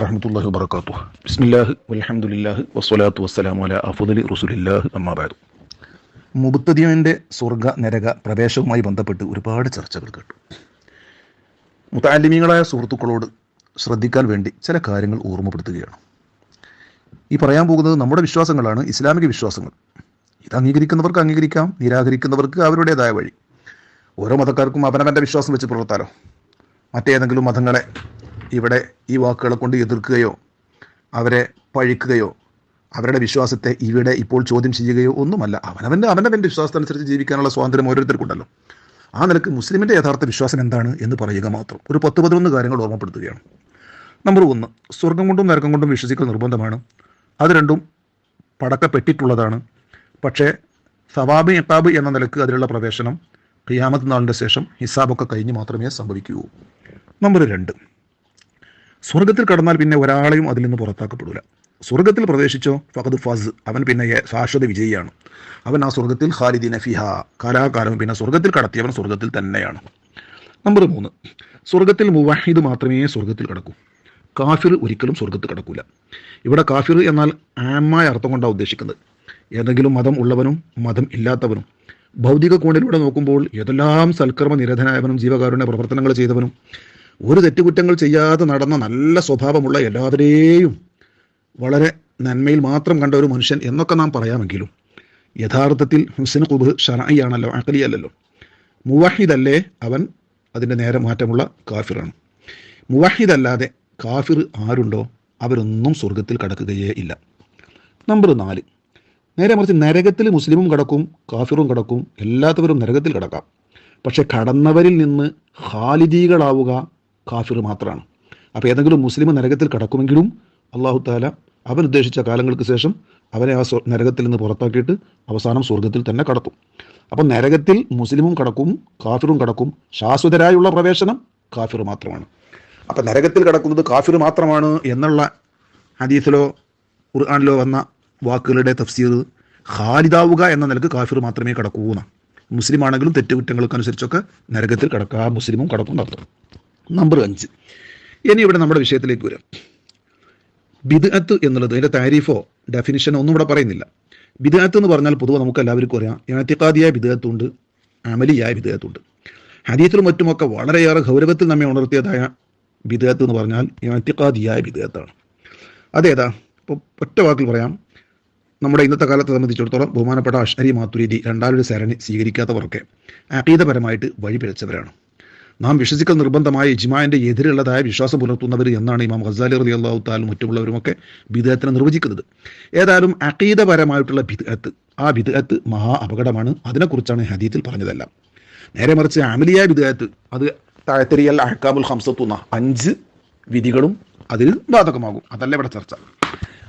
വറഹമത്തല്ലാഹി വബർക്കാത്തു ബിസ്മില്ലാഹ് വൽഹംദുലില്ലാഹ് വസ്സലാത്തു വസ്സലാമു അലാ അഫ്ദലി റസൂലില്ലാഹ് അമ്മാ ബഅദ്. മുബത്തദിയന്റെ സ്വർഗ നരക പ്രവേശവുമായി ബന്ധപ്പെട്ട് ഒരുപാട് ചർച്ചകൾ കേട്ടു. മുത്താലിമീങ്ങളായ സുഹൃത്തുക്കളോട് ശ്രദ്ധിക്കാൻ വേണ്ടി ചില കാര്യങ്ങൾ ഓർമ്മപ്പെടുത്തുകയാണ്. ഈ പറയാൻ പോകുന്നത് നമ്മുടെ വിശ്വാസങ്ങളാണ് ഇസ്ലാമിക വിശ്വാസങ്ങൾ. ഇത് അംഗീകരിക്കുന്നവർക്ക് അംഗീകരിക്കാം നിരാകരിക്കുന്നവർക്ക് അവരുടേതായ വഴി. ഓരോ മതക്കാർക്കും അവനവന്റെ വിശ്വാസം വെച്ച് പുലർത്താലോ? മറ്റേതെങ്കിലും മതങ്ങളെ ഇവിടെ ഈ വാക്കുകളെ കൊണ്ട് എതിർക്കുകയോ അവരെ പഴിക്കുകയോ അവരുടെ വിശ്വാസത്തെ ഇവിടെ ഇപ്പോൾ ചോദ്യം ചെയ്യുകയോ ഒന്നുമല്ല. അവനവന്റെ അവനവന്റെ വിശ്വാസത്തിനനുസരിച്ച് ജീവിക്കാനുള്ള സ്വാതന്ത്ര്യം ഓരോരുത്തർക്കുണ്ടല്ലോ. ആ നിലയ്ക്ക് മുസ്ലിമിന്റെ യഥാർത്ഥ വിശ്വാസം എന്താണ് എന്ന് പറയുക മാത്രം. ഒരു പത്ത് പതിനൊന്ന് കാര്യങ്ങൾ ഓർമ്മപ്പെടുത്തുകയാണ്. നമ്പർ ഒന്ന് സ്വർഗം കൊണ്ടും നരകം കൊണ്ടും വിശ്വസിക്കൽ നിർബന്ധമാണ്. അത് രണ്ടും പടക്കപ്പെട്ടിട്ടുള്ളതാണ്. പക്ഷേ സവാബ് എട്ടാബ് എന്ന നിലയ്ക്ക് അതിലുള്ള പ്രവേശനം ഖിയാമത്ത് നാളിന്റെ ശേഷം ഹിസാബൊക്കെ കഴിഞ്ഞ് മാത്രമേ സംഭവിക്കൂ. നമ്പർ രണ്ട് സ്വർഗത്തിൽ കടന്നാൽ പിന്നെ ഒരാളെയും അതിൽ നിന്ന് പുറത്താക്കപ്പെടില്ല സ്വർഗത്തിൽ പ്രവേശിച്ചോ ഫഹദ് ഫസ് അവൻ പിന്നെ ശാശ്വത വിജയിയാണ്. അവൻ ആ സ്വർഗത്തിൽ ഖാലിദി നഫിഹ കലാകാലം പിന്നെ സ്വർഗത്തിൽ കടത്തിയവൻ സ്വർഗത്തിൽ തന്നെയാണ്. നമ്പർ മൂന്ന്. സ്വർഗത്തിൽ മുവാഹിദ് മാത്രമേ സ്വർഗത്തിൽ കടക്കൂ. കാഫിർ ഒരിക്കലും സ്വർഗത്തിൽ കടക്കൂല. ഇവിടെ കാഫിർ എന്നാൽ ആമായ അർത്ഥം കൊണ്ടാണ് ഉദ്ദേശിക്കുന്നത്. ഏതെങ്കിലും മതം ഉള്ളവനും മതം ഇല്ലാത്തവനും ഭൗതിക കോണിലൂടെ നോക്കുമ്പോൾ ഏതെല്ലാം സൽക്കർമ്മ നിരതനായവനും ജീവകാരുണ്യ പ്രവർത്തനങ്ങൾ ചെയ്തവനും ഒരു തെറ്റുകുറ്റങ്ങൾ ചെയ്യാതെ നടന്ന നല്ല സ്വഭാവമുള്ള എല്ലാവരെയും വളരെ നന്മയിൽ മാത്രം കണ്ട ഒരു മനുഷ്യൻ എന്നൊക്കെ നാം പറയാമെങ്കിലും യഥാർത്ഥത്തിൽ ഹുസൈൻ കുബ് ഷറായിയാണല്ലോ അക്കലി അല്ലല്ലോ. മുവാഹിദല്ലേ അവൻ അതിന്റെ നേരെ മാറ്റമുള്ള കാഫിറാണ്. മുവാഹിദ് അല്ലാതെ കാഫിർ ആരുണ്ടോ? അവരൊന്നും സ്വർഗത്തിൽ കടക്കുകയേ ഇല്ല. നമ്പർ നാല്. നേരെ മറിച്ച് നരകത്തിൽ മുസ്ലിമും കടക്കും കാഫിറും കടക്കും എല്ലാത്തവരും നരകത്തിൽ കടക്കാം. പക്ഷെ കടന്നവരിൽ നിന്ന് ഖാലിദീകളാവുക കാഫിർ മാത്രമാണ് അപ്പോൾ ഏതെങ്കിലും മുസ്ലിം നരകത്തിൽ കടക്കുമെങ്കിലും അള്ളാഹു താല അവൻ ഉദ്ദേശിച്ച കാലങ്ങൾക്ക് ശേഷം അവനെ ആ നരകത്തിൽ നിന്ന് പുറത്താക്കിയിട്ട് അവസാനം സ്വർഗത്തിൽ തന്നെ കടത്തും. അപ്പം നരകത്തിൽ മുസ്ലിമും കടക്കും കാഫിറും കടക്കും. ശാശ്വതരായുള്ള പ്രവേശനം കാഫിർ മാത്രമാണ്. അപ്പം നരകത്തിൽ കടക്കുന്നത് കാഫിർ മാത്രമാണ് എന്നുള്ള ഹദീസിലോ ഖുർആാനിലോ വന്ന വാക്കുകളുടെ തഫ്സീർ ഖാലിദാവുക എന്ന നിലയ്ക്ക് കാഫിർ മാത്രമേ കടക്കൂ എന്നാണ് മുസ്ലിം ആണെങ്കിലും തെറ്റുകുറ്റങ്ങൾക്ക് അനുസരിച്ചൊക്കെ നരകത്തിൽ കടക്കുക മുസ്ലിമും കടക്കും നടത്തും. നമ്പർ അഞ്ച്. ഇനി ഇവിടെ നമ്മുടെ വിഷയത്തിലേക്ക് വരാം. ബിദ്അത്ത് എന്നുള്ളത് അതിന്റെ താരീഫോ ഡെഫിനിഷനോ ഒന്നും ഇവിടെ പറയുന്നില്ല. ബിദ്അത്ത് എന്ന് പറഞ്ഞാൽ പൊതുവെ നമുക്ക് എല്ലാവർക്കും അറിയാം. ഏത്തിക്കാദിയായ ബിദ്അത്തുണ്ട് അമലിയായ ബിദ്അത്തുണ്ട്. ഹരീത്തിലും മറ്റുമൊക്കെ വളരെയേറെ ഗൗരവത്തിൽ നമ്മെ ഉണർത്തിയതായ ബിദ്അത്ത് എന്ന് പറഞ്ഞാൽ ഏത്തിക്കാദിയായ ബിദ്അത്താണ്. അതേതാ? ഇപ്പോൾ ഒറ്റ വാക്കിൽ പറയാം. നമ്മുടെ ഇന്നത്തെ കാലത്തെ സംബന്ധിച്ചിടത്തോളം ബഹുമാനപ്പെട്ട അഷ്അരി മാത്തുരീതി രണ്ടാമൊരു സരണി സ്വീകരിക്കാത്തവർക്ക് അഖീദപരമായിട്ട് വഴിപിഴച്ചവരാണ്. നാം വിശ്വസിക്കൽ നിർബന്ധമായ ഇജ്മാന്റെ എതിരുള്ളതായ വിശ്വാസം പുലർത്തുന്നവർ എന്നാണ് ഇമാം ഖസാലി റലി അള്ളാഹു താലും മറ്റുള്ളവരുമൊക്കെ വിദേഹത്തിനെ നിർവചിക്കുന്നത്. ഏതായാലും അക്കീതപരമായിട്ടുള്ള ബിദ്അത്ത് ആ ബിദ്അത്ത് മഹാ അപകടമാണ്. അതിനെക്കുറിച്ചാണ് ഹദീത്തിൽ പറഞ്ഞതെല്ലാം. നേരെ മറിച്ച് അമലിയ ബിദ്അത്ത് അത് താഴത്തെരിയൽ അഹക്കാമുൽ ഹംസത്തുന്ന അഞ്ച് വിധികളും അതിൽ ബാധകമാകും. അതല്ല ഇവിടെ ചർച്ച.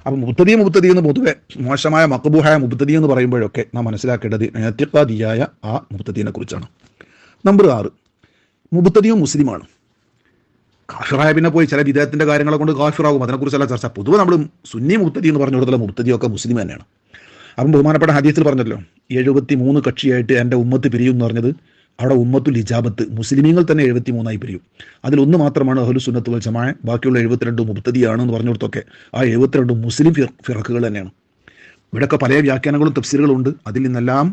അപ്പം മുത്തതി മുത്തതി എന്ന് പൊതുവെ മോശമായ മക്കബൂഹായ മുത്തതി എന്ന് പറയുമ്പോഴൊക്കെ നാം മനസ്സിലാക്കേണ്ടത് ഏത്തിക്കാദിയായ ആ മുത്തദീനെ കുറിച്ചാണ്. നമ്പർ ആറ് മുബത്തതിയും മുസ്ലിമാണ്. കാഫിറായ പിന്നെ പോയി ചില വിദേഹത്തിന്റെ കാര്യങ്ങളെ കൊണ്ട് കാഫിറാകും. അതിനെക്കുറിച്ചല്ല ചർച്ച. പൊതുവെ നമ്മൾ സുന്നി മുത്തതി എന്ന് പറഞ്ഞു കൊടുത്തുള്ള മുത്തതിയൊക്കെ മുസ്ലിം തന്നെയാണ്. അപ്പം ബഹുമാനപ്പെട്ട ഹദീസിൽ പറഞ്ഞല്ലോ എഴുപത്തി മൂന്ന് കക്ഷിയായിട്ട് എന്റെ ഉമ്മത്ത് പിരിയും എന്ന് പറഞ്ഞത് അവിടെ ഉമ്മത്തുൽ ഇജാബത്ത് മുസ്ലിമീങ്ങൾ തന്നെ എഴുപത്തി മൂന്നായി പിരിയും. അതിലൊന്ന് മാത്രമാണ് അഹ്ലു സുന്നത്ത് വൽ ജമായ ബാക്കിയുള്ള എഴുപത്തിരണ്ട് മുബത്തതിയാണ് എന്ന് പറഞ്ഞു കൊടുത്തൊക്കെ ആ എഴുപത്തിരണ്ട് മുസ്ലിം ഫിറക്കുകൾ തന്നെയാണ്. ഇവിടെയൊക്കെ പല വ്യാഖ്യാനങ്ങളും തഫ്സീലുകളുണ്ട് അതിൽ നിന്നെല്ലാം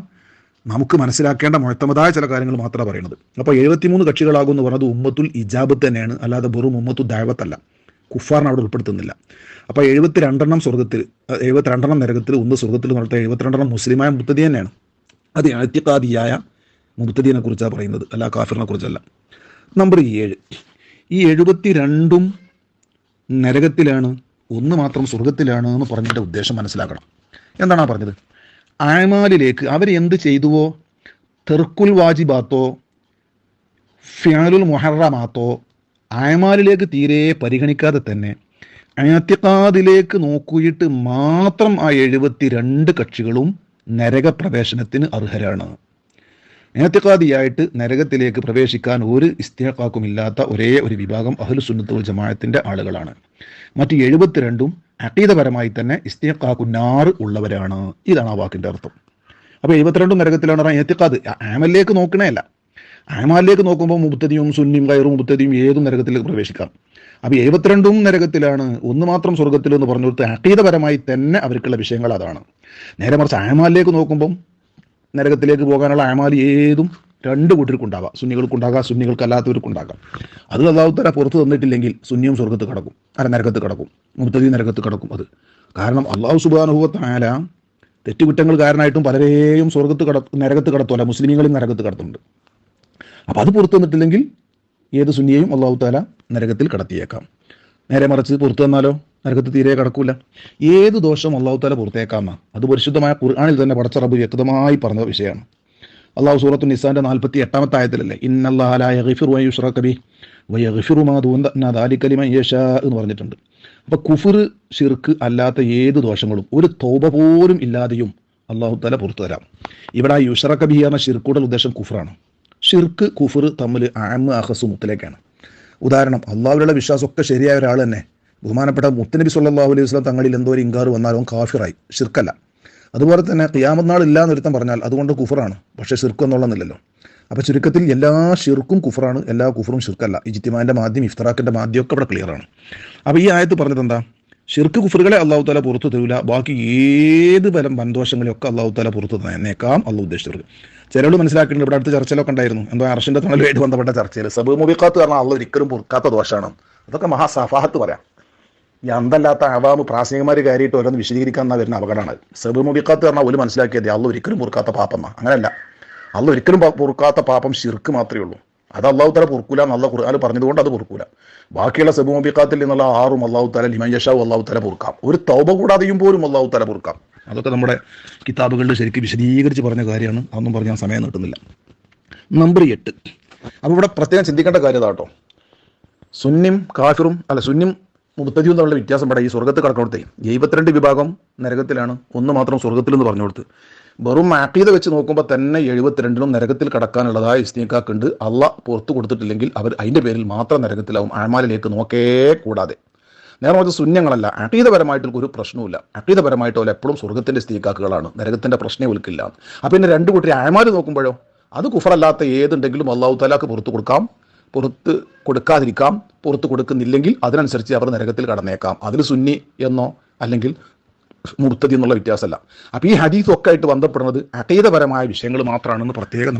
നമുക്ക് മനസ്സിലാക്കേണ്ട മുഴത്തമതായ ചില കാര്യങ്ങൾ മാത്രമാണ് പറയുന്നത്. അപ്പോൾ എഴുപത്തിമൂന്ന് കക്ഷികളാകും എന്ന് പറഞ്ഞത് ഉമ്മത്തുൽ ഇജാബത്ത് തന്നെയാണ്. അല്ലാതെ വെറും ഉമ്മത്തു ദൈവത്തല്ല. കുഫാറിനെ അവിടെ ഉൾപ്പെടുത്തുന്നില്ല. അപ്പോൾ എഴുപത്തി രണ്ടെണ്ണം സ്വർഗത്തിൽ എഴുപത്തി എഴുപത്തിരണ്ടെണ്ണം നരകത്തിൽ ഒന്ന് സ്വർഗത്തിൽ നടത്ത എഴുപത്തിരണ്ടെണ്ണം മുസ്ലിമായ മുത്തതി തന്നെയാണ്. അത് അത്യത്താദിയായ മുത്തദീനെ കുറിച്ചാണ് പറയുന്നത്. അല്ല കാഫിറിനെ കുറിച്ചല്ല. നമ്പർ ഏഴ്. ഈ എഴുപത്തി രണ്ടും നരകത്തിലാണ് ഒന്ന് മാത്രം സ്വർഗത്തിലാണ് എന്ന് പറഞ്ഞതിന്റെ ഉദ്ദേശം മനസ്സിലാക്കണം. എന്താണ് പറഞ്ഞത്? ആമാലിലേക്ക് അവർ എന്ത് ചെയ്തുവോ? തെർക്കുൽ വാജിബാത്തോ ഫ്യാലുൽ മൊഹറമാത്തോ ആമാലിലേക്ക് തീരെ പരിഗണിക്കാതെ തന്നെ അയത്തിക്കാതിലേക്ക് നോക്കിയിട്ട് മാത്രം ആ എഴുപത്തി രണ്ട് കക്ഷികളും നരകപ്രവേശനത്തിന് അർഹരാണ്. ഏത്തിക്കാദിയായിട്ട് നരകത്തിലേക്ക് പ്രവേശിക്കാൻ ഒരു ഇസ്തിഹാക്കുമില്ലാത്ത ഒരേ ഒരു വിഭാഗം അഹ്ലു സുന്നത്തുൽ ജമാഅത്തിന്റെ ആളുകളാണ്. മറ്റ് എഴുപത്തിരണ്ടും അക്കീതപരമായി തന്നെ ഇസ്തിഹാക്കുന്നാറ് ഉള്ളവരാണ്. ഇതാണ് ആ വാക്കിന്റെ അർത്ഥം. അപ്പോൾ എഴുപത്തിരണ്ടും നരകത്തിലാണ് ഏത്തിക്കാത് ആമലിലേക്ക് നോക്കണേ അല്ല ആമാലിലേക്ക് നോക്കുമ്പോൾ മുബത്തതിയും സുന്നിയും കയറും മുബത്തതിയും ഏതും നരകത്തിലേക്ക് പ്രവേശിക്കാം. അപ്പോൾ എഴുപത്തിരണ്ടും നരകത്തിലാണ്. ഒന്ന് മാത്രം സ്വർഗത്തിൽ എന്ന് കൊടുത്ത് അക്കീതപരമായി തന്നെ അവർക്കുള്ള വിഷയങ്ങൾ അതാണ്. നേരെ മറിച്ച് ആമാലിലേക്ക് നോക്കുമ്പം നരകത്തിലേക്ക് പോകാനുള്ള അയമാലി ഏതും രണ്ട് കൂട്ടർക്കുണ്ടാകാം. സുന്നികൾക്കുണ്ടാകാം സുന്നികൾക്കല്ലാത്തവർക്കുണ്ടാകാം. അത് അള്ളാഹുത്തല പുറത്ത് തന്നിട്ടില്ലെങ്കിൽ സുന്നിയും സ്വർഗത്ത് കടക്കും അല്ല നരകത്ത് കടക്കും മുത്തതി നരകത്ത് കടക്കും അത്. കാരണം അള്ളാഹു സുബാനുഭവത്തായാല തെറ്റുകുറ്റങ്ങൾ കാരണമായിട്ടും പലരെയും സ്വർഗത്ത് കട നരകത്ത് കടത്തുമല്ല മുസ്ലിമീങ്ങളും നരകത്ത് കടത്തുന്നുണ്ട്. അപ്പോൾ അത് പുറത്തു തന്നിട്ടില്ലെങ്കിൽ ഏത് സുന്നിയെയും അള്ളാഹു താല നരകത്തിൽ കടത്തിയേക്കാം. നേരെ മറിച്ച് പുറത്തു തന്നാലോ? നരകത്ത് തീരെ കടക്കൂല. ഏത് ദോഷം അള്ളാഹു താല പുറത്തേക്കാമ അത് പരിശുദ്ധമായ ഖുർആാനിൽ തന്നെ പടച്ച റബ്ബ് വ്യക്തമായി പറഞ്ഞ വിഷയമാണ്. അള്ളാഹു സൂറത്തു നിസാന്റെ നാൽപ്പത്തി എട്ടാമത്തെ ആയത്തിലല്ലേ ഇന്നല്ലാഹുറബി എന്ന് പറഞ്ഞിട്ടുണ്ട്. അപ്പൊ കുഫർ ഷിർക്ക് അല്ലാത്ത ഏത് ദോഷങ്ങളും ഒരു തോപ പോലും ഇല്ലാതെയും അള്ളാഹു താല പുറത്തു തരാം. ഇവിടെ ആ യുഷറ കബി എന്ന ഷിർക്കുടെ ഉദ്ദേശം കുഫറാണ്. ഷിർക്ക് കുഫർ തമ്മിൽ ആമ് അഹസു മുത്തലേക്കാണ്. ഉദാഹരണം അള്ളാഹുവിലുള്ള വിശ്വാസമൊക്കെ ശരിയായ ഒരാൾ തന്നെ. ബഹുമാനപ്പെട്ട മുത്തനബി സല്ലാഹു അലൈഹി വസ്ലാം തങ്ങളിൽ എന്തോ ഒരു ഇങ്കാർ വന്നാലും കാഫിറായി ഷിർക്കല്ല അതുപോലെ തന്നെ ഖിയാമത്ത് നാൾ ഇല്ല എന്നൊരുത്തം പറഞ്ഞാൽ അതുകൊണ്ട് കുഫറാണ്. പക്ഷേ ഷിർക്ക് എന്നുള്ളതെന്നില്ലല്ലോ അപ്പോൾ ചുരുക്കത്തിൽ എല്ലാ ഷിർക്കും കുഫറാണ് എല്ലാ കുഫറും ഷിർക്കല്ല ഇജിത്തിമാന്റെ മാദ്യം ഇഫ്തറാക്കിന്റെ മാദ്യം ഒക്കെ ഇവിടെ ക്ലിയറാണ് അപ്പോൾ ഈ ആയത്ത് പറഞ്ഞത് എന്താ? ഷിർക്ക് കുഫറുകളെ അള്ളാഹു താല പുറത്തു തരില്ല ബാക്കി ഏത് ബലം ബന്ധോഷങ്ങളെയൊക്കെ അള്ളാഹു താല പുറത്തു തന്നേക്കാം അള്ളാഹു ഉദ്ദേശിച്ചവർക്ക്. ചിലവ് മനസ്സിലാക്കിയിട്ടുണ്ട് ഇവിടെ അടുത്ത ചർച്ചയിലൊക്കെ ഉണ്ടായിരുന്നു. എന്തോ അർഷിന്റെ തണലുമായിട്ട് ബന്ധപ്പെട്ട ചർച്ചയിൽ സബ് മുബിക്കാത്ത് കാരണം അള്ളാഹ് ഒരിക്കലും പൊറുക്കാത്ത ദോഷമാണ് അതൊക്കെ മഹാസഫാഹത്ത് പറയാം. ഈ അന്തല്ലാത്ത അവാമ് പ്രാസംഗികമാർ കയറിയിട്ട് ഓരോന്ന് വിശദീകരിക്കാൻ എന്നാ വരുന്ന അപകടമാണ് സബ് മുബിക്കാത്ത് പറഞ്ഞാൽ ഒരു മനസ്സിലാക്കിയത് അള്ള ഒരിക്കലും പൊറുക്കാത്ത പാപം അങ്ങനെയല്ല അള്ള ഒരിക്കലും പൊറുക്കാത്ത പാപം ശിർക്ക് മാത്രമേ ഉള്ളൂ. അത് അള്ളാഹു തല പൊറുക്കൂല എന്നുള്ള ഖുർആൻ പറഞ്ഞതുകൊണ്ട് അത് പൊറുക്കൂല. ബാക്കിയുള്ള സബ് മുബിക്കാത്തിൽ നിന്നുള്ള ആറും അള്ളാഹു തല ലിമൻ യഷാവും അള്ളാഹു തല പൊറുക്കാം. ഒരു തൗബ കൂടാതെയും പോലും അള്ളാഹു തല പൊറുക്കാം. അതൊക്കെ നമ്മുടെ കിതാബുകളിൽ ശരിക്കും വിശദീകരിച്ച് പറഞ്ഞ കാര്യമാണ്. അതൊന്നും പറഞ്ഞാൽ സമയം നീട്ടുന്നില്ല. നമ്പർ എട്ട്. അപ്പോൾ ഇവിടെ പ്രത്യേകം ചിന്തിക്കേണ്ട കാര്യം കേട്ടോ സുന്നിം കാഫിറും അല്ല സുന്നിം മുത്തജിയും തമ്മിലുള്ള വ്യത്യാസം ഇവിടെ ഈ സ്വർഗത്ത് കടക്കണത്തെ എഴുപത്തിരണ്ട് വിഭാഗം നരകത്തിലാണ്. ഒന്ന് മാത്രം സ്വർഗത്തിൽ എന്ന് പറഞ്ഞു കൊടുത്ത് വെറും ആക്കീത വെച്ച് നോക്കുമ്പോൾ തന്നെ എഴുപത്തിരണ്ടിലും നരകത്തിൽ കടക്കാനുള്ളതായ ഇസ്നീക്കാക്കുണ്ട് അള്ള പുറത്തു കൊടുത്തിട്ടില്ലെങ്കിൽ അവർ അതിന്റെ പേരിൽ മാത്രം നരകത്തിലാവും. ആമാലിലേക്ക് നോക്കേ കൂടാതെ. നേരെ മറിച്ച് ശൂന്യങ്ങളല്ല അക്കീതപരമായിട്ട് ഒരു പ്രശ്നവുമില്ല. അക്കീതപരമായിട്ട് എപ്പോഴും സ്വർഗത്തിന്റെ സ്ത്രീക്കാക്കുകളാണ് നരകത്തിന്റെ പ്രശ്നം വിൽക്കില്ല അപ്പം പിന്നെ രണ്ട് കൂട്ടരെ ആഴ്മാര് നോക്കുമ്പോഴോ? അത് കുഫറല്ലാത്ത ഏതുണ്ടെങ്കിലും അള്ളാഹു താലാക്ക് പുറത്തു കൊടുക്കാം. പുറത്ത് കൊടുക്കാതിരിക്കാം പുറത്ത് കൊടുക്കുന്നില്ലെങ്കിൽ അതിനനുസരിച്ച് അവർ നരകത്തിൽ കടന്നേക്കാം. അതിൽ സുന്നി എന്നോ അല്ലെങ്കിൽ മുർത്തതി എന്നുള്ള വ്യത്യാസമല്ല. അപ്പോൾ ഈ ഹദീസൊക്കെ ആയിട്ട് ബന്ധപ്പെടുന്നത് അതീതപരമായ വിഷയങ്ങൾ മാത്രമാണെന്ന് പ്രത്യേകം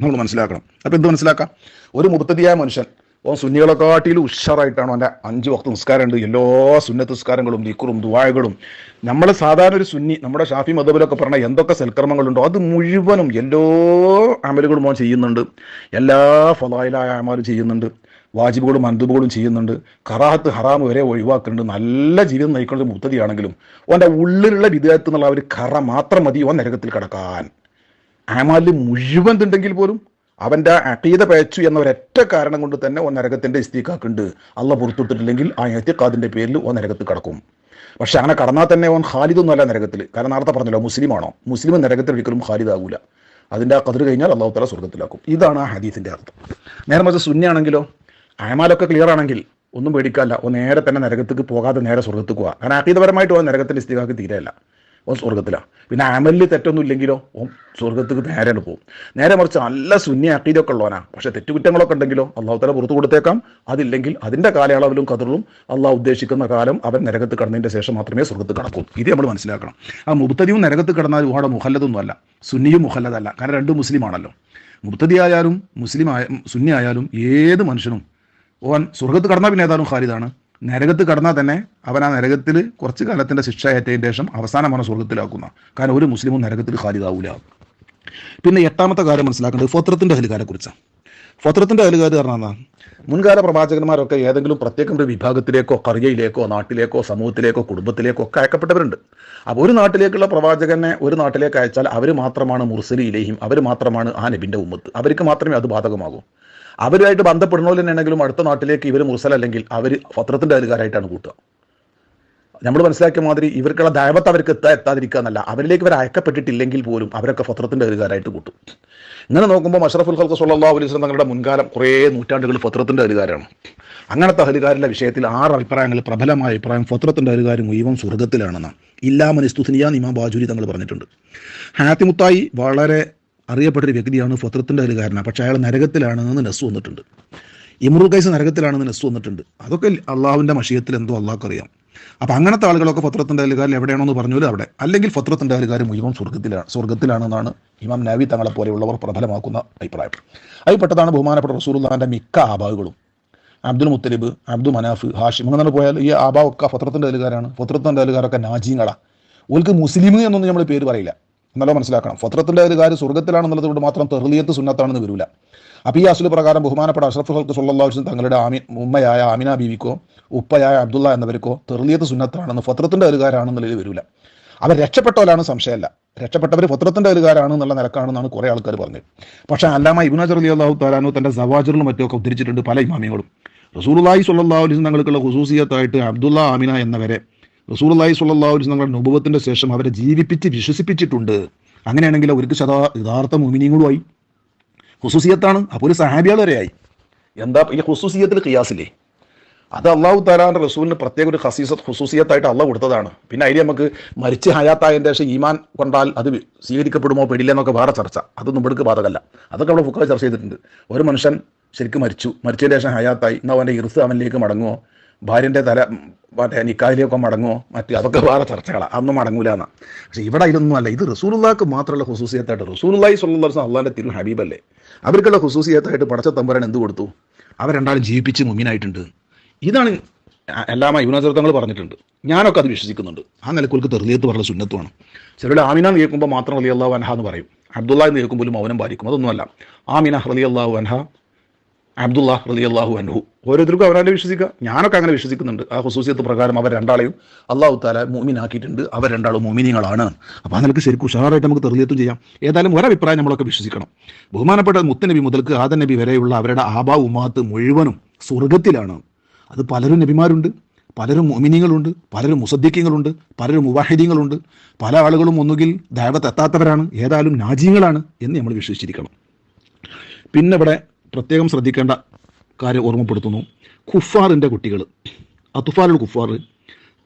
നമ്മൾ മനസ്സിലാക്കണം. അപ്പോൾ എന്ത് മനസ്സിലാക്കാം? ഒരു മുർത്തതിയായ മനുഷ്യൻ ഓൻ സുന്നികളെക്കാട്ടിലും ഉഷാറായിട്ടാണ് അവന്റെ അഞ്ച് വക്ത നിസ്കാരമുണ്ട്. എല്ലാ സുന്നത്ത് നിസ്കാരങ്ങളും ദിക്കുറും ദുവായകളും നമ്മൾ സാധാരണ ഒരു സുന്നി നമ്മുടെ ഷാഫി മതബിലൊക്കെ പറഞ്ഞ എന്തൊക്കെ സൽക്കർമ്മങ്ങളുണ്ടോ അത് മുഴുവനും എല്ലാ അമലുകളും അവൻ ചെയ്യുന്നുണ്ട്. എല്ലാ ഫലായിലായ അമലും ചെയ്യുന്നുണ്ട്. വാജിബുകളും മന്ദുബുകളും ചെയ്യുന്നുണ്ട്. കറാഹത്ത് ഹറാമ് വരെ ഒഴിവാക്കുന്നുണ്ട്. നല്ല ജീവിതം നയിക്കുന്നത് മുത്തതിയാണെങ്കിലും ഓന്റെ ഉള്ളിലുള്ള വിദേഹത്ത് എന്നുള്ള ഒരു കറ മാത്രം മതി ഓൻ നരകത്തിൽ കിടക്കാൻ. ആമാലിൽ മുഴുവൻ ഉണ്ടെങ്കിൽ പോലും അവന്റെ അക്കീത പയച്ചു എന്ന ഒരൊറ്റ കാരണം കൊണ്ട് തന്നെ ഓ നരകത്തിന്റെ ഇസ്തീക്കാക്കുണ്ട് അള്ള പുറത്തുവിട്ടിട്ടില്ലെങ്കിൽ ആ എത്തിക്കാതിന്റെ പേരിൽ ഓ നരകത്ത് കടക്കും. പക്ഷെ അങ്ങനെ കടന്നാൽ തന്നെ ഓൻ ഖാലിദൊന്നുമല്ല നരകത്തിൽ. കാരണം നേരത്തെ പറഞ്ഞല്ലോ മുസ്ലിമാണോ? മുസ്ലിം നരകത്തിൽ ഒരിക്കലും ഖാലിദാകൂല അതിന്റെ ആ കതിർ കഴിഞ്ഞാൽ അള്ളാഹു തല സ്വർഗത്തിലാക്കും ഇതാണ് ആ ഹദീസിന്റെ അർത്ഥം. നേരെ മറിച്ച് സുന്യാണെങ്കിലോ അയമാലൊക്കെ ക്ലിയർ ആണെങ്കിൽ ഒന്നും പേടിക്കാല്ല ഓ നേരെ തന്നെ നരകത്തേക്ക് പോകാതെ നേരെ സ്വർഗത്തേക്ക് പോകാം കാരണം അക്കീതപരമായിട്ട് ഓ നരകത്തിന്റെ ഇസ്തീകാക്ക് തീരെയല്ല. ഓൻ സ്വർഗത്തിലാണ് പിന്നെ അമലിൽ തെറ്റൊന്നും ഇല്ലെങ്കിലോ ഓൻ സ്വർഗത്തേക്ക് നേരെയാണ് പോകും. നേരെ മറിച്ച് നല്ല സുന്നി അക്കീതൊക്കെ ഉള്ളവനാ. പക്ഷെ തെറ്റുകുറ്റങ്ങളൊക്കെ ഉണ്ടെങ്കിലോ അള്ളാഹു തല പുറത്തു കൊടുത്തേക്കാം. അതില്ലെങ്കിൽ അതിന്റെ കാലയളവിലും കതിറിലും അള്ളാഹ് ഉദ്ദേശിക്കുന്ന കാലം അവൻ നരകത്ത് കടന്നതിന്റെ ശേഷം മാത്രമേ സ്വർഗത്ത് കടക്കൂ. ഇത് നമ്മൾ മനസ്സിലാക്കണം. ആ മുബത്തതിയും നരകത്ത് കടന്നാൽ ഒരുപാട് മുഹല്ലതൊന്നും അല്ല സുന്നിയും മുഹല്ലതല്ല കാരണം രണ്ടും മുസ്ലിമാണല്ലോ. മുബത്തതി ആയാലും മുസ്ലിം ആയ സുന്നി ആയാലും ഏത് മനുഷ്യനും ഓൻ സ്വർഗത്ത് കടന്നാൽ പിന്നെ ഏതായാലും ഖാലിദാണ്. നരകത്ത് കടന്നാൽ തന്നെ അവൻ ആ നരകത്തിൽ കുറച്ച് കാലത്തിന്റെ ശിക്ഷ ഏറ്റതിന് ശേഷം അവസാനം അവനെ സ്വർഗത്തിലാക്കുന്ന കാരണം ഒരു മുസ്ലിമും നരകത്തിൽ ഖാലിദാവൂല. പിന്നെ എട്ടാമത്തെ കാര്യം മനസ്സിലാക്കേണ്ടത് ഫോത്രത്തിന്റെ അഹലുകാരെ കുറിച്ചാണ് ഫത്രത്തിന്റെ അഹലുകാർ പറഞ്ഞാൽ മുൻകാല പ്രവാചകന്മാരൊക്കെ ഏതെങ്കിലും പ്രത്യേകം ഒരു വിഭാഗത്തിലേക്കോ കറിയയിലേക്കോ നാട്ടിലേക്കോ സമൂഹത്തിലേക്കോ കുടുംബത്തിലേക്കോ ഒക്കെ അയക്കപ്പെട്ടവരുണ്ട്. അപ്പോൾ ഒരു നാട്ടിലേക്കുള്ള പ്രവാചകനെ ഒരു നാട്ടിലേക്ക് അയച്ചാൽ അവർ മാത്രമാണ് മുർസലി മുർസലിയിലേയും അവർ മാത്രമാണ് ആ നബിന്റെ ഉമ്മത്ത്. അവർക്ക് മാത്രമേ അത് ബാധകമാകൂ. അവരുമായിട്ട് ബന്ധപ്പെടുന്നവർ തന്നെയാണെങ്കിലും അടുത്ത നാട്ടിലേക്ക് ഇവർ മുർസൽ അല്ലെങ്കിൽ അവർ പത്രത്തിന്റെ അധികാരമായിട്ടാണ് കൂട്ടുക. നമ്മൾ മനസ്സിലാക്കിയ മാതിരി ഇവർക്കുള്ള ദൈവത്ത് അവർക്ക് എത്താ എത്താതിരിക്കുക എന്നല്ല. അവരിലേക്ക് ഇവർ അയക്കപ്പെട്ടിട്ടില്ലെങ്കിൽ പോലും അവരൊക്കെ പത്രത്തിന്റെ അധികാരമായിട്ട് കൂട്ടും. ഇങ്ങനെ നോക്കുമ്പോൾ മഷറഫുൽ ഖൽക്ക് സല്ലാ അലൈഹി സ്വലം തങ്ങളുടെ മുൻകാലം കുറേ നൂറ്റാണ്ടുകൾ ഫത്രത്തിന്റെ അധികാരമാണ് അങ്ങനത്തെ അധികാരിന്റെ വിഷയത്തിൽ ആറ് അഭിപ്രായങ്ങൾ പ്രബലമായ അഭിപ്രായം ഫത്രത്തിന്റെ അധികാരം മുഴുവൻ സ്വർഗത്തിലാണെന്നാണ് ഇല്ലാ ഇസ്തുനിയ നിമ ബാജുരി തങ്ങൾ പറഞ്ഞിട്ടുണ്ട്. ഹാത്തിമുത്തായി വളരെ അറിയപ്പെട്ടൊരു വ്യക്തിയാണ് ഫത്രത്തിന്റെ അധികാരന പക്ഷേ അയാൾ നരകത്തിലാണെന്ന് നെസ് വന്നിട്ടുണ്ട്. ഇമ്രുൽ കൈസ് നരകത്തിലാണെന്ന് നെസ് വന്നിട്ടുണ്ട്. അതൊക്കെ അള്ളാഹുവിന്റെ മഷീയത്തിൽ എന്തോ അള്ളാഹ് അറിയാം അപ്പം അങ്ങനത്തെ ആളുകളൊക്കെ ഫത്രത്തിന്റെ എവിടെയാണോ എവിടെയാണെന്ന് പറഞ്ഞാലും അവിടെ. അല്ലെങ്കിൽ ഫത്രത്തിന്റെ അയലുകാർ മുഴുവൻ സ്വർഗത്തിലാണ് സ്വർഗത്തിലാണെന്നാണ് ഇമാം നാവി തങ്ങളെ പോലെയുള്ളവർ പ്രബലമാക്കുന്ന അഭിപ്രായം. അതിൽപ്പെട്ടതാണ് ബഹുമാനപ്പെട്ട റസൂലുള്ളാഹിന്റെ മിക്ക ആബാവുകളും അബ്ദുൽ മുത്തലിബ് അബ്ദു മനാഫ് ഹാഷിം അങ്ങനെ പോയാൽ ഈ ആബാവൊക്കെ ഫത്രത്തിന്റെ അലുകാരാണ് ഫത്രത്തിന്റെ അലുകാരൊക്കെ നാജീങ്ങളാണ് ഓൽക്ക് മുസ്ലിം എന്നൊന്നും നമ്മൾ പേര് പറയില്ല. എന്നല്ലോ മനസ്സിലാക്കണം? ഫത്രത്തിന്റെ ഒരു കാര്യം സ്വർഗത്തിലാണെന്നുള്ളത് കൊണ്ട് മാത്രം തെറിയത്ത് സുന്നത്താണെന്ന് വരില്ല അപ്പം ഈ അസുല പ്രകാരം ബഹുമാനപ്പെട്ട അഷ്റഫ് ഹൽക്ക് സല്ലാ വസ്ലം തങ്ങളുടെ ആമി ഉമ്മയായ ആമിന ബീവിക്കോ ഉപ്പയായ അബ്ദുള്ള എന്നവർക്കോ തെർലിയത്ത് സുന്നത്താണെന്ന് ഫത്രത്തിന്റെ ഒരു കാര്യമാണെന്നുള്ളതിൽ വരില്ല അവർ രക്ഷപ്പെട്ടവരാണ് സംശയമല്ല. രക്ഷപ്പെട്ടവർ ഫത്രത്തിന്റെ ഒരു കാര്യമാണെന്നുള്ള നിലക്കാണെന്നാണ് കുറേ ആൾക്കാർ പറഞ്ഞത്. പക്ഷേ അല്ലാമ ഇബുനജർ അലി അള്ളാഹു താലാനു തന്റെ സവാജറിലും മറ്റുമൊക്കെ ഉദ്ധരിച്ചിട്ടുണ്ട് പല ഇമാമികളും. റസൂലുള്ളാഹി സുല്ലാ അലൈഹി തങ്ങൾക്കുള്ള ഹുസൂസിയത്തായിട്ട് അബ്ദുള്ള ആമിന എന്നവരെ റസൂലുള്ളാഹി സ്വല്ലല്ലാഹു ഒരു തങ്ങളുടെ അനുഭവത്തിന്റെ ശേഷം അവരെ ജീവിപ്പിച്ച് വിശ്വസിപ്പിച്ചിട്ടുണ്ട്. അങ്ങനെയാണെങ്കിൽ അവർക്ക് ശതാ യഥാർത്ഥ മോമിനിയങ്ങളുമായി ഹുസൂസിയത്താണ് അപ്പോൾ ഒരു സഹാബിയാൾ വരെയായി എന്താ ഈ ഹുസൂസിയത്തിൽ ഖിയാസില്ലേ? അത് അള്ളാഹു താലാന്റെ റസൂലിന് പ്രത്യേക ഒരു ഹസീസത്ത് ഹുസൂസിയത്തായിട്ട് അള്ളാഹ് കൊടുത്തതാണ്. പിന്നെ അതിൽ നമുക്ക് മരിച്ച് ഹയാത്തായതിന്റെ ശേഷം ഈമാൻ കൊണ്ടാൽ അത് സ്വീകരിക്കപ്പെടുമോ പെടില്ല എന്നൊക്കെ വേറെ ചർച്ച. അതൊന്നും ഇവിടേക്ക് ബാധകമല്ല. അതൊക്കെ അവിടെ ഫുക്കാൾ ചർച്ച ചെയ്തിട്ടുണ്ട്. ഒരു മനുഷ്യൻ ശരിക്കും മരിച്ചു. മരിച്ചതിന് ശേഷം ഹയാത്തായി. എന്നാൽ അവന്റെ ഇറുസ് അവനിലേക്ക് മടങ്ങുമോ ഭാര്യന്റെ തല മറ്റേ നിക്കായിലേക്ക് മടങ്ങുമോ മറ്റേ അതൊക്കെ വേറെ ചർച്ചകളാണ് അന്നും മടങ്ങൂല എന്നാ. പക്ഷേ ഇവിടെ ഇതൊന്നും അല്ല. ഇത് റസൂലുള്ളാക്ക് മാത്രമുള്ള ഹുസൂസിയത്തായിട്ട്. റസൂലുള്ളാഹി സ്വല്ലല്ലാഹു അലൈഹി അള്ളാന്റെ തിരു ഹബീബല്ലേ. അവർക്കുള്ള ഹുസൂസിയത്തായിട്ട് പടച്ച തമ്പരൻ എന്ത് കൊടുത്തു? അവർ രണ്ടാളും ജീവിപ്പിച്ച് മുമ്മിനായിട്ടുണ്ട് ഇതാണ് എല്ലാമ യുവനചരിതങ്ങൾ പറഞ്ഞിട്ടുണ്ട്. ഞാനൊക്കെ അത് വിശ്വസിക്കുന്നുണ്ട്. ആ നിലക്കുൾക്ക് തെറിയത്ത് പറഞ്ഞ സുന്നത്തുമാണ്. ചിലരുടെ ആമിന എന്ന് കേൾക്കുമ്പോൾ മാത്രം റലി അള്ളാഹു അൻഹ എന്ന് പറയും. അബ്ദുള്ള എന്ന് കേൾക്കുമ്പോഴും മൗനം പാലിക്കും. അതൊന്നുമല്ല. ആമിന റലി അള്ളാഹു അബ്ദുള്ള റലി അള്ളാഹു അൻഹു. ഓരോരുത്തർക്കും അവരെ വിശ്വസിക്കുക. ഞാനൊക്കെ അങ്ങനെ വിശ്വസിക്കുന്നുണ്ട്. ആ ഹുസൂസിയത്ത് പ്രകാരം അവർ രണ്ടാളെയും അള്ളാഹു താല മൂമിനാക്കിയിട്ടുണ്ട് അവർ രണ്ടാളും മൂമിനികളാണ് അപ്പോൾ അതിനൊക്കെ ശരിക്കും ഉഷാറായിട്ട് നമുക്ക് തെളിയത്തും ചെയ്യാം. ഏതായാലും ഒരഭിപ്രായം നമ്മളൊക്കെ വിശ്വസിക്കണം. ബഹുമാനപ്പെട്ട മുത്തനബി മുതൽക്ക് ആദ നബി വരെയുള്ള അവരുടെ ആബാ ഉമാത്ത് മുഴുവനും സ്വർഗത്തിലാണ് അത് പലരും നബിമാരുണ്ട് പലരും മൊമിനികളുണ്ട് പലരും മുസദ്ദിഖ്യങ്ങളുണ്ട് പലരും മുവാഹിദീങ്ങളുണ്ട്. പല ആളുകളും ഒന്നുകിൽ ദൈവത്തെത്താത്തവരാണ് ഏതായാലും നാജീങ്ങളാണ് എന്ന് നമ്മൾ വിശ്വസിച്ചിരിക്കണം. പിന്നെ ഇവിടെ പ്രത്യേകം ശ്രദ്ധിക്കേണ്ട കാര്യം ഓർമ്മപ്പെടുത്തുന്നു. ഖുഫാറിന്റെ കുട്ടികൾ അതുഫാലുൽ ഖുഫാർ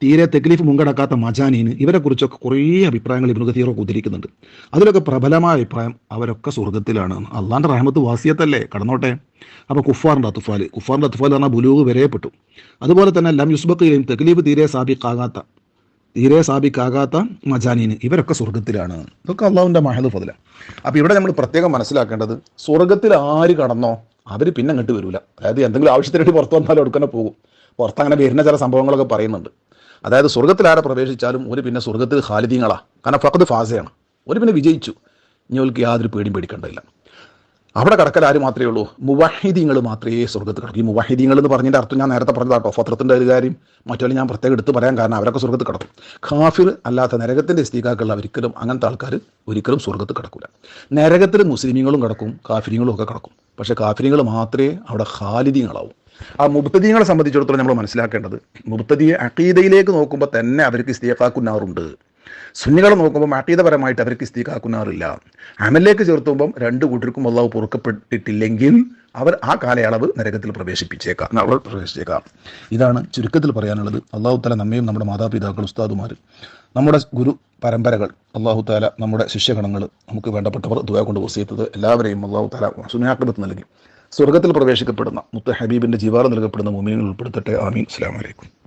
തീരെ തെക്ലീഫ് മുങ്കടക്കാത്ത മജാനീന് ഇവരെക്കുറിച്ചൊക്കെ കുറേ അഭിപ്രായങ്ങൾ ഇബ്നു കത്തീറൊക്കെ ഉദ്ധരിക്കുന്നുണ്ട് അതിലൊക്കെ പ്രബലമായ അഭിപ്രായം അവരൊക്കെ സ്വർഗത്തിലാണ് അള്ളാന്റെ റഹമത്ത് വാസിയത്തല്ലേ? കടന്നോട്ടെ. അപ്പോൾ കുഫാറിന്റെ അത്തുഫാൽ കുഫാറിന്റെ അത്തുഫാൽ പറഞ്ഞാൽ ബുലൂഗ് വരെയപ്പെട്ടു. അതുപോലെ തന്നെ ലം യുസ്ബക്കയിലും തെക്ലീഫ് തീരെ സാബിക്കാകാത്ത തീരെ സാബിക്കാകാത്ത മജാനീന് ഇവരൊക്കെ സ്വർഗത്തിലാണ് ഇതൊക്കെ അള്ളാഹുവിന്റെ മഹദ് ഫതില. അപ്പോൾ ഇവിടെ നമ്മൾ പ്രത്യേകം മനസ്സിലാക്കേണ്ടത് സ്വർഗത്തിൽ ആര് കടന്നോ അവർ പിന്നെ അങ്ങോട്ട് വരില്ല അതായത് എന്തെങ്കിലും ആവശ്യത്തിനായിട്ട് പുറത്ത് വന്നാലും എടുക്കന്നെ പോകും. പുറത്ത് അങ്ങനെ വരുന്ന ചില സംഭവങ്ങളൊക്കെ പറയുന്നുണ്ട്. അതായത് സ്വർഗത്തിൽ ആരെ പ്രവേശിച്ചാലും ഒരു പിന്നെ സ്വർഗത്തിൽ ഖാലിദീങ്ങളാ. കാരണം ഫഖദ് ഫാസയാണ്. ഒരു പിന്നെ വിജയിച്ചു. ഇനി അവർക്ക് യാതൊരു പേടിയും പേടിക്കേണ്ടതില്ല. അവിടെ കടക്കൽ ആര് മാത്രമേ ഉള്ളൂ. മുവാഹിദീങ്ങൾ മാത്രമേ സ്വർഗത്ത് കിടക്കൂ. ഈ മുവാഹിദീങ്ങൾ എന്ന് പറഞ്ഞതിന്റെ അർത്ഥം ഞാൻ നേരത്തെ പറഞ്ഞതാട്ടോ ഫത്രത്തിന്റെ ഒരു കാര്യം മറ്റൊരു ഞാൻ പ്രത്യേകം എടുത്ത് പറയാൻ കാരണം അവരൊക്കെ സ്വർഗത്ത് കിടക്കും. ഖാഫിർ അല്ലാത്ത നരകത്തിന്റെ സ്ഥിതിക്കാക്കുള്ള ഒരിക്കലും അങ്ങനത്തെ ആൾക്കാർ ഒരിക്കലും സ്വർഗത്ത് കിടക്കില്ല നരകത്തിൽ മുസ്ലിമീങ്ങളും കിടക്കും കാഫിരിങ്ങളും ഒക്കെ കിടക്കും. പക്ഷേ കാഫിരിങ്ങൾ മാത്രമേ അവിടെ ഖാലിദീങ്ങളാവും. ആ മുബ്തദീങ്ങളെ സംബന്ധിച്ചിടത്തോളം നമ്മൾ മനസ്സിലാക്കേണ്ടത് മുബ്തദിയെ അക്കീദയിലേക്ക് നോക്കുമ്പോൾ തന്നെ അവർക്ക് ഇസ്തിയക്കാക്കുന്നാറുണ്ട് സുന്നികളെ നോക്കുമ്പോൾ അക്കീദപരമായിട്ട് അവർക്ക് ഇസ്തിക്കാക്കുന്നാറില്ല അമലിലേക്ക് ചേർത്തുമ്പം രണ്ട് കൂട്ടർക്കും അള്ളാഹു പൊറുക്കപ്പെട്ടിട്ടില്ലെങ്കിൽ അവർ ആ കാലയളവ് നരകത്തിൽ പ്രവേശിപ്പിച്ചേക്കാം. അവർ പ്രവേശിച്ചേക്കാം. ഇതാണ് ചുരുക്കത്തിൽ പറയാനുള്ളത്. അള്ളാഹു താല നമ്മയും നമ്മുടെ മാതാപിതാക്കൾ ഉസ്താദുമാർ നമ്മുടെ ഗുരു പരമ്പരകൾ അള്ളാഹു താല നമ്മുടെ ശിഷ്യഗണങ്ങൾ നമുക്ക് വേണ്ടപ്പെട്ടവർ ദുബായ കൊണ്ട് വസിയത്തത് എല്ലാവരെയും അള്ളാഹു താല സുനാക്കബത്ത് നൽകി. സ്വർഗത്തിൽ പ്രവേശിക്കപ്പെടുന്ന മുത്ത ഹബീബിന്റെ ജീവാറ് നൽകപ്പെടുന്ന മുമീനുകൾ ഉൾപ്പെടുത്തട്ടെ. ആമീൻ. അസ്സാം വലൈക്കും